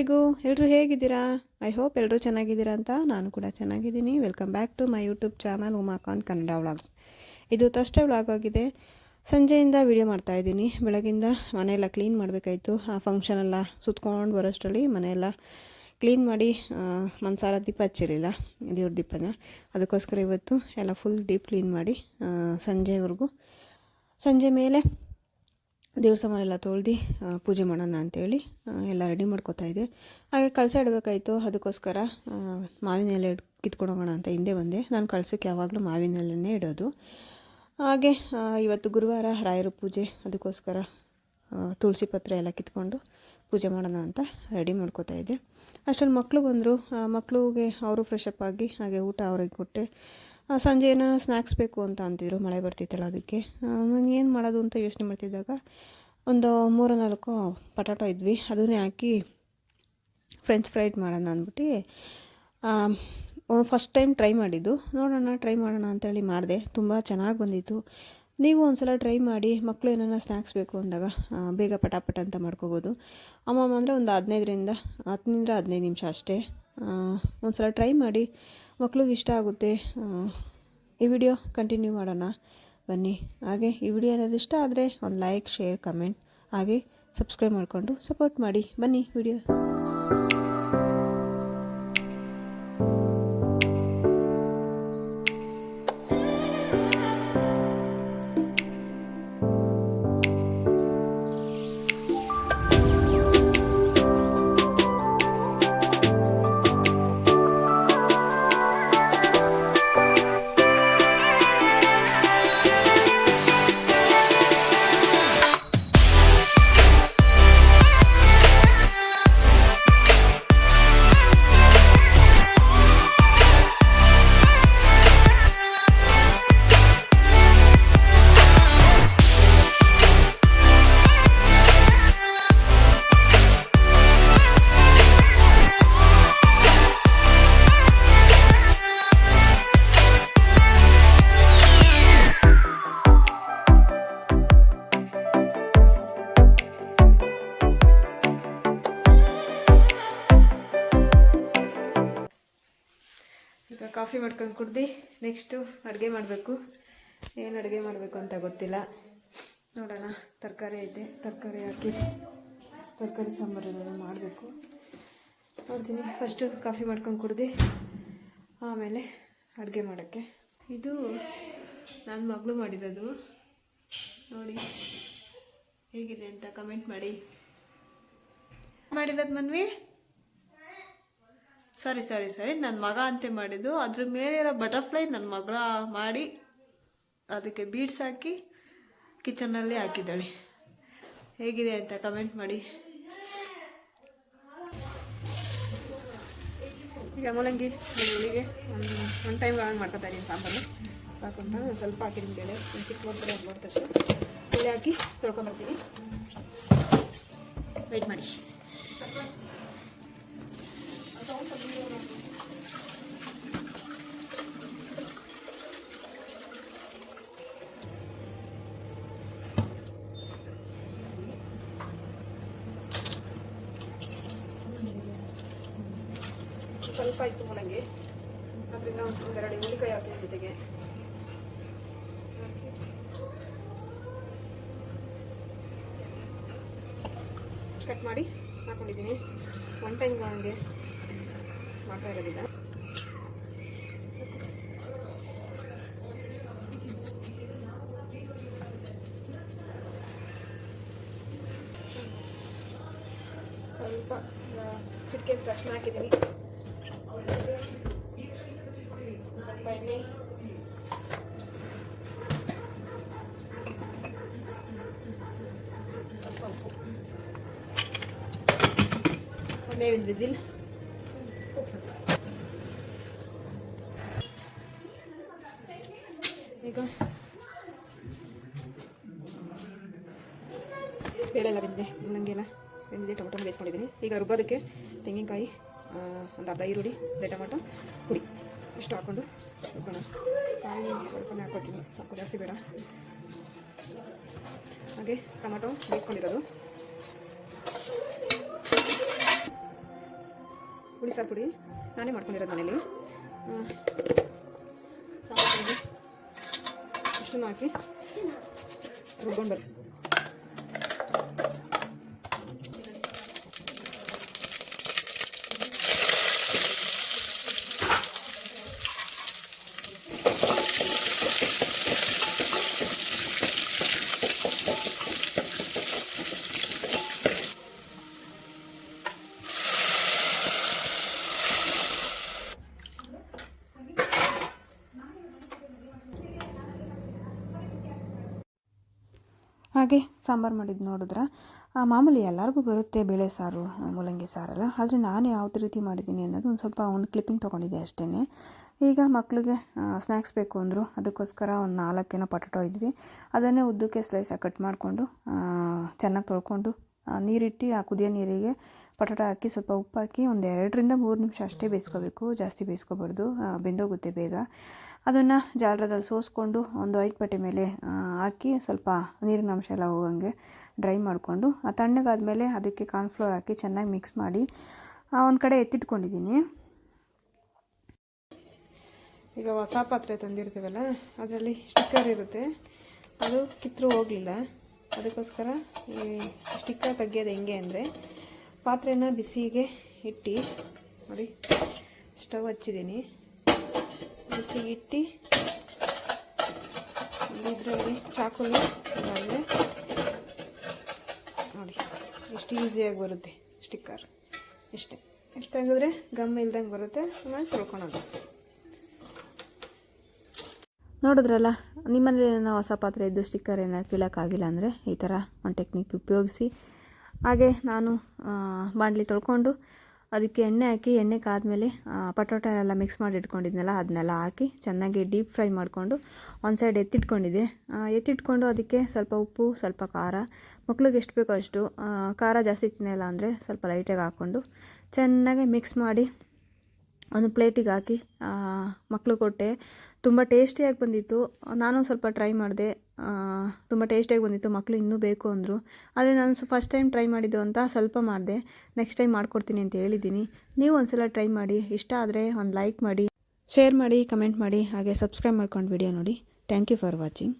ಎಲ್ರಿಗೂ ಎಲ್ಲರೂ ಹೇಗಿದ್ದೀರಾ? ಐ ಹೋಪ್ ಎಲ್ಲರೂ ಚೆನ್ನಾಗಿದ್ದೀರಾ ಅಂತ ನಾನು ಕೂಡ ಚೆನ್ನಾಗಿದ್ದೀನಿ. Welcome back to my YouTube channel Umakant Kannada vlogs ಇದು ತಷ್ಟೇ ವ್ಲಾಗ್ ಆಗಿದೆ. ಸಂಜೆಯಿಂದ ವಿಡಿಯೋ ಮಾಡ್ತಾಯಿದ್ದೀನಿ ಬೆಳಗಿಂದ ಮನೆಯೆಲ್ಲ ಕ್ಲೀನ್ ಮಾಡಬೇಕಾಯಿತು. ಆ ಫಂಕ್ಷನ್ ಎಲ್ಲ ಸುತ್ಕೊಂಡು ಬರೋಷ್ಟರಲ್ಲಿ ಮನೆಯೆಲ್ಲ ಕ್ಲೀನ್ ಮಾಡಿ ಮನ್ಸಾರ ದೀಪ ಹಚ್ಚಿರಲಿಲ್ಲ. ದೇವ್ರ ದೀಪನ. ಅದಕ್ಕೋಸ್ಕರ ಇವತ್ತು ಎಲ್ಲ ಫುಲ್ ಡೀಪ್ ಕ್ಲೀನ್ ಮಾಡಿ ಸಂಜೆವರೆಗೂ. ಸಂಜೆ ಮೇಲೆ ದೇವ್ರ ಸಾಮಾನೆಲ್ಲ ತೊಳ್ದು ಪೂಜೆ ಮಾಡೋಣ ಅಂತೇಳಿ ಎಲ್ಲ ರೆಡಿ ಮಾಡ್ಕೋತಾ ಇದ್ದೆ. ಹಾಗೆ ಕಳಸ ಇಡಬೇಕಾಯ್ತು, ಅದಕ್ಕೋಸ್ಕರ ಮಾವಿನ ಎಲೆ ಇಡ್, ಕಿತ್ಕೊಂಡು ಹೋಗೋಣ ಅಂತ ಹಿಂದೆ ಬಂದೆ. ನಾನು ಕಳ್ಸಕ್ಕೆ ಯಾವಾಗಲೂ ಮಾವಿನ ಎಲೆನೇ ಇಡೋದು. ಹಾಗೆ ಇವತ್ತು ಗುರುವಾರ ರಾಯರ ಪೂಜೆ, ಅದಕ್ಕೋಸ್ಕರ ತುಳಸಿ ಪತ್ರ ಎಲ್ಲ ಕಿತ್ಕೊಂಡು ಪೂಜೆ ಮಾಡೋಣ ಅಂತ ರೆಡಿ ಮಾಡ್ಕೋತಾ ಇದ್ದೆ. ಅಷ್ಟರಲ್ಲಿ ಮಕ್ಕಳು ಬಂದರು ಮಕ್ಕಳಿಗೆ ಅವರು ಫ್ರೆಶ್ ಅಪ್ ಆಗಿ, ಹಾಗೆ ಊಟ ಅವ್ರಿಗೆ ಕೊಟ್ಟೆ. ಸಂಜೆ ಏನೋ ಸ್ನ್ಯಾಕ್ಸ್ ಬೇಕು ಅಂತ ಅಂತಿದ್ರು, ಮಳೆ ಬರ್ತಿತ್ತಲ್ಲ ಅದಕ್ಕೆ. ನಾನು ಏನು ಮಾಡೋದು ಅಂತ ಯೋಚನೆ ಮಾಡ್ತಿದ್ದಾಗ ಒಂದು ಮೂರು ನಾಲ್ಕು ಪಟಾಟೊ ಇದ್ವಿ. ಅದನ್ನೇ ಹಾಕಿ ಫ್ರೆಂಚ್ ಫ್ರೈಡ್ ಮಾಡೋಣ ಅಂದ್ಬಿಟ್ಟು ಫಸ್ಟ್ ಟೈಮ್ ಟ್ರೈ ಮಾಡಿದ್ದು. ನೋಡೋಣ ಟ್ರೈ ಮಾಡೋಣ ಅಂತೇಳಿ ಮಾಡಿದೆ. ತುಂಬ ಚೆನ್ನಾಗಿ ಬಂದಿತ್ತು. ನೀವು ಒಂದ್ಸಲ ಟ್ರೈ ಮಾಡಿ ಮಕ್ಕಳು ಏನಾರ ಸ್ನ್ಯಾಕ್ಸ್ ಬೇಕು ಅಂದಾಗ ಬೇಗ ಪಟಾಪಟ ಅಂತ ಮಾಡ್ಕೋಬೋದು. ಅಮ್ಮಮ್ಮ ಅಂದರೆ ಒಂದು ಹದಿನೈದರಿಂದ, ಹತ್ತರಿಂದ ಹದಿನೈದು ನಿಮಿಷ ಅಷ್ಟೇ. ಒಂದು ಸಲ ಟ್ರೈ ಮಾಡಿ ಮಕ್ಳಿಗೆ ಇಷ್ಟ ಆಗುತ್ತೆ ಈ ವಿಡಿಯೋ ಕಂಟಿನ್ಯೂ ಮಾಡೋಣ. ಬನ್ನಿ. ಹಾಗೆ ಈ ವಿಡಿಯೋ ಏನಾದರೂ ಇಷ್ಟ ಆದರೆ ಒಂದು ಲೈಕ್, ಶೇರ್, ಕಮೆಂಟ್ ಹಾಗೆ ಸಬ್ಸ್ಕ್ರೈಬ್ ಮಾಡಿಕೊಂಡು ಸಪೋರ್ಟ್ ಮಾಡಿ. ಬನ್ನಿ ವಿಡಿಯೋ. ಕಾಫಿ ಮಾಡ್ಕೊಂಡು ಕುಡ್ದು ನೆಕ್ಸ್ಟು ಅಡುಗೆ ಮಾಡಬೇಕು. ಏನು ಅಡುಗೆ ಮಾಡಬೇಕು ಅಂತ ಗೊತ್ತಿಲ್ಲ. ನೋಡೋಣ, ತರಕಾರಿ ಐತೆ, ತರಕಾರಿ ಹಾಕಿ ತರಕಾರಿ ಸಾಂಬಾರು ಏನಾದ್ರು ಮಾಡಬೇಕು. ನೋಡ್ತೀನಿ. ಫಸ್ಟು ಕಾಫಿ ಮಾಡ್ಕೊಂಡು ಕುಡ್ದು ಆಮೇಲೆ ಅಡುಗೆ ಮಾಡೋಕ್ಕೆ. ಇದು ನನ್ನ ಮಗಳು ಮಾಡಿರೋದು. ನೋಡಿ, ಹೇಗಿದೆ ಅಂತ ಕಮೆಂಟ್ ಮಾಡಿ. ಮಾಡಿರೋದು ಮನ್ವಿ? ಸರಿ ಸರಿ ಸರಿ. ನನ್ನ ಮಗ ಅಂತೆ ಮಾಡಿದ್ದು. ಅದ್ರ ಮೇಲಿರೋ ಬಟರ್ಫ್ಲೈ ನನ್ನ ಮಗಳ ಮಾಡಿ ಅದಕ್ಕೆ ಬೀಡ್ಸ್ ಹಾಕಿ ಕಿಚನಲ್ಲಿ ಹಾಕಿದ್ದಾಳೆ. ಹೇಗಿದೆ ಅಂತ ಕಮೆಂಟ್ ಮಾಡಿ. ಈಗ ಮೂಲಂಗಿ ಬೆಳ್ಳುಳ್ಳಿಗೆ ಒಂದು ಒನ್ ಟೈಮ್ ಮಾಡ್ತಾ ಇದ್ದೀನಿ ಸಾಂಬಾರು. ಸಾಕು ಅಂತ. ಸ್ವಲ್ಪ ಹಾಕಿದ್ದೀನಿ ಬೇಳೆ ಚಿಕ್ಕ ಬರ್ತಾರೆ ಅದು ಮಾಡ್ತಷ್ಟು ಬೇಳೆ ಹಾಕಿ ತೊಳ್ಕೊಂಬರ್ತೀನಿ ವೆಯ್ಟ್ ಮಾಡಿ. ಸ್ವಲ್ಪ ಇತ್ತು ಮೂಲಂಗಿ ಅದರಿಂದ ಒಂದು ಒಂದೆರಡು ಹುಳಿಕಾಯಿ ಹಾಕಿದ ಜೊತೆಗೆ. ಕಟ್ ಮಾಡಿ ಹಾಕೊಂಡಿದ್ದೀನಿ. ಒನ್ ಟೈಮ್ ಹಂಗೆ. ಮಾಡ್ತಾ ಇರೋದಿಲ್ಲ ಸ್ವಲ್ಪ ಚಿಟಿಕೆ ಅರ್ಶಿನ ಹಾಕಿದ್ದೀನಿ. ಸ್ವಲ್ಪ ಎಣ್ಣೆ. ಸ್ವಲ್ಪ ಉಪ್ಪು. ಒಂದೇ ಒಂದು ವಿಸಿಲ್. ಈಗ ಬೇಳೆ ಎಲ್ಲ ಬೆಂದಿದೆ ಮುಲ್ಲಂಗಿಲ್ಲ ಬೆಂದಿದೆ ಟೊಮೊಟೊ ಬೇಯಿಸ್ಕೊಂಡಿದ್ದೀನಿ ಈಗ ರುಬ್ಬೋದಕ್ಕೆ ತೆಂಗಿನಕಾಯಿ ಆ, ಒಂದು ಅರ್ಧ ಈರುಳ್ಳಿ ಅರ್ಧ ಟೊಮೊಟೊ ಪುಡಿ ಇಷ್ಟು ಹಾಕ್ಕೊಂಡು ರುಬ್ಬೋಣ ಕಾಯಿ ಸ್ವಲ್ಪನೇ ಹಾಕ್ಕೊಳ್ತೀನಿ ಸ್ವಲ್ಪ ಜಾಸ್ತಿ ಬೇಡ ಹಾಗೆ ಟೊಮೊಟೊ ಬೇಯಿಸ್ಕೊಂಡಿರೋದು ಹುಳಿ ಸಾರು ಪುಡಿ ನಾನೇ ಮಾಡ್ಕೊಂಡಿರೋದು ಮನೇಲಿ. ಆ, ಸಾಂಬಾರ್ ಪುಡಿ ಇಷ್ಟನ್ನು ಹಾಕಿ ರುಬ್ಕೊಂಡು ಬರ್ರಿ. ಹಾಗೆ ಸಾಂಬಾರು ಮಾಡಿದ್ದು ನೋಡಿದ್ರೆ ಮಾಮೂಲಿ ಎಲ್ಲರಿಗೂ ಬರುತ್ತೆ ಬೇಳೆ ಸಾರು ಮೂಲಂಗಿ ಸಾರೆಲ್ಲ. ಆದರೆ ನಾನು ಯಾವ್ದು ರೀತಿ ಮಾಡಿದ್ದೀನಿ ಅನ್ನೋದು ಒಂದು ಸ್ವಲ್ಪ ಒಂದು ಕ್ಲಿಪ್ಪಿಂಗ್ ತೊಗೊಂಡಿದ್ದೆ ಅಷ್ಟೇ ಈಗ ಮಕ್ಕಳಿಗೆ ಸ್ನ್ಯಾಕ್ಸ್ ಬೇಕು ಅಂದರು ಅದಕ್ಕೋಸ್ಕರ ಒಂದು ನಾಲ್ಕೇನೋ ಪಟಟೋ ಇದ್ವಿ. ಅದನ್ನೇ ಉದ್ದಕ್ಕೆ ಸ್ಲೈಸಾಗಿ ಕಟ್ ಮಾಡಿಕೊಂಡು ಚೆನ್ನಾಗಿ ತೊಳ್ಕೊಂಡು ನೀರಿಟ್ಟು ಆ ಕುದಿಯೋ ನೀರಿಗೆ ಪಟಾಟ ಹಾಕಿ ಸ್ವಲ್ಪ ಉಪ್ಪು ಹಾಕಿ ಒಂದು ಎರಡರಿಂದ ಮೂರು ನಿಮಿಷ ಅಷ್ಟೇ ಬೇಯಿಸ್ಕೋಬೇಕು. ಜಾಸ್ತಿ ಬೇಯಿಸ್ಕೋಬಾರ್ದು ಬೆಂದೋಗುತ್ತೆ ಬೇಗ. ಅದನ್ನು ಜಾಲರದಲ್ಲಿ ಸೋಸ್ಕೊಂಡು ಒಂದು ವೈಟ್ ಬಟ್ಟೆ ಮೇಲೆ ಹಾಕಿ ಸ್ವಲ್ಪ ನೀರಿನ ಅಂಶ ಎಲ್ಲ ಹೋಗಂಗೆ ಡ್ರೈ ಮಾಡಿಕೊಂಡು, ಆ ತಣ್ಣಗಾದ್ಮೇಲೆ ಅದಕ್ಕೆ ಕಾರ್ನ್ಫ್ಲೋರ್ ಹಾಕಿ ಚೆನ್ನಾಗಿ ಮಿಕ್ಸ್ ಮಾಡಿ ಒಂದು ಕಡೆ ಎತ್ತಿಟ್ಕೊಂಡಿದ್ದೀನಿ. ಈಗ ಹೊಸ ಪಾತ್ರೆ ತಂದಿರ್ತೀವಲ್ಲ, ಅದರಲ್ಲಿ ಸ್ಟಿಕ್ಕರ್ ಇರುತ್ತೆ. ಅದು ಕಿತ್ತರೂ ಹೋಗಲಿಲ್ಲ. ಅದಕ್ಕೋಸ್ಕರ ಈ ಸ್ಟಿಕ್ಕರ್ ತೆಗೆಯೋದು ಹೆಂಗೆ ಅಂದರೆ, ಪಾತ್ರೆನ ಬಿಸಿಗೆ ಇಟ್ಟು ನೋಡಿ, ಸ್ಟವ್ ಹಚ್ಚಿದ್ದೀನಿ. ಬಿಸಿಗೆ ಇಟ್ಟು ಇದರಲ್ಲಿ ಚಾಕುನ ನೋಡಿ, ಎಷ್ಟು ಈಸಿಯಾಗಿ ಬರುತ್ತೆ ಸ್ಟಿಕ್ಕರ್ ಇಷ್ಟೇ ಇಷ್ಟು ತೆಗೆದ್ರೆ ಗಮ್ ಇಲ್ದಂಗೆ ಬರುತ್ತೆ, ಆಮೇಲೆ ತೊಳ್ಕೊಳೋದು. ನೋಡಿದ್ರಲ್ಲ ನಿಮ್ಮಲ್ಲಿ ಏನೋ ಹೊಸ ಪಾತ್ರೆ ಇದ್ದು ಸ್ಟಿಕ್ಕರ್ ಏನೋ ಕೀಳೋಕ್ಕಾಗಿಲ್ಲ ಅಂದರೆ ಈ ಥರ ಒಂದು ಟೆಕ್ನಿಕ್ ಉಪಯೋಗಿಸಿ. ಹಾಗೆ ನಾನು ಬಾಣಲಿ ತೊಳ್ಕೊಂಡು ಅದಕ್ಕೆ ಎಣ್ಣೆ ಹಾಕಿ, ಎಣ್ಣೆ ಕಾದ್ಮೇಲೆ ಪಟೋಟ ಎಲ್ಲ ಮಿಕ್ಸ್ ಮಾಡಿ ಇಟ್ಕೊಂಡಿದ್ನಲ್ಲ ಅದನ್ನೆಲ್ಲ ಹಾಕಿ ಚೆನ್ನಾಗಿ ಡೀಪ್ ಫ್ರೈ ಮಾಡಿಕೊಂಡು ಒಂದು ಸೈಡ್ ಎತ್ತಿಟ್ಕೊಂಡಿದ್ದೆ. ಎತ್ತಿಟ್ಕೊಂಡು ಅದಕ್ಕೆ ಸ್ವಲ್ಪ ಉಪ್ಪು, ಸ್ವಲ್ಪ ಖಾರ, ಮಕ್ಳಿಗೆ ಎಷ್ಟು ಬೇಕೋ ಅಷ್ಟು ಖಾರ ಜಾಸ್ತಿ ತಿನ್ನಲ್ಲ ಅಂದರೆ ಸ್ವಲ್ಪ ಲೈಟಾಗಿ ಹಾಕ್ಕೊಂಡು ಚೆನ್ನಾಗಿ ಮಿಕ್ಸ್ ಮಾಡಿ ಒಂದು ಪ್ಲೇಟಿಗೆ ಹಾಕಿ ಮಕ್ಕಳು ಕೊಟ್ಟೆ ತುಂಬ ಟೇಸ್ಟಿಯಾಗಿ ಬಂದಿತ್ತು. ನಾನು ಸ್ವಲ್ಪ ಟ್ರೈ ಮಾಡಿದೆ. ತುಂಬ ಟೇಸ್ಟಿಯಾಗಿ ಬಂದಿತ್ತು. ಮಕ್ಕಳು ಇನ್ನೂ ಬೇಕು ಅಂದರು. ಆದರೆ ನಾನು ಫಸ್ಟ್ ಟೈಮ್ ಟ್ರೈ ಮಾಡಿದ್ದು ಅಂತ ಸ್ವಲ್ಪ ಮಾಡಿದೆ. ನೆಕ್ಸ್ಟ್ ಟೈಮ್ ಮಾಡ್ಕೊಡ್ತೀನಿ ಅಂತ ಹೇಳಿದ್ದೀನಿ. ನೀವು ಒಂದ್ಸಲ ಟ್ರೈ ಮಾಡಿ. ಇಷ್ಟ ಆದರೆ ಒಂದು ಲೈಕ್ ಮಾಡಿ ಶೇರ್ ಮಾಡಿ ಕಮೆಂಟ್ ಮಾಡಿ. ಹಾಗೆ ಸಬ್ಸ್ಕ್ರೈಬ್ ಮಾಡ್ಕೊಂಡು ವಿಡಿಯೋ ನೋಡಿ. Thank you for watching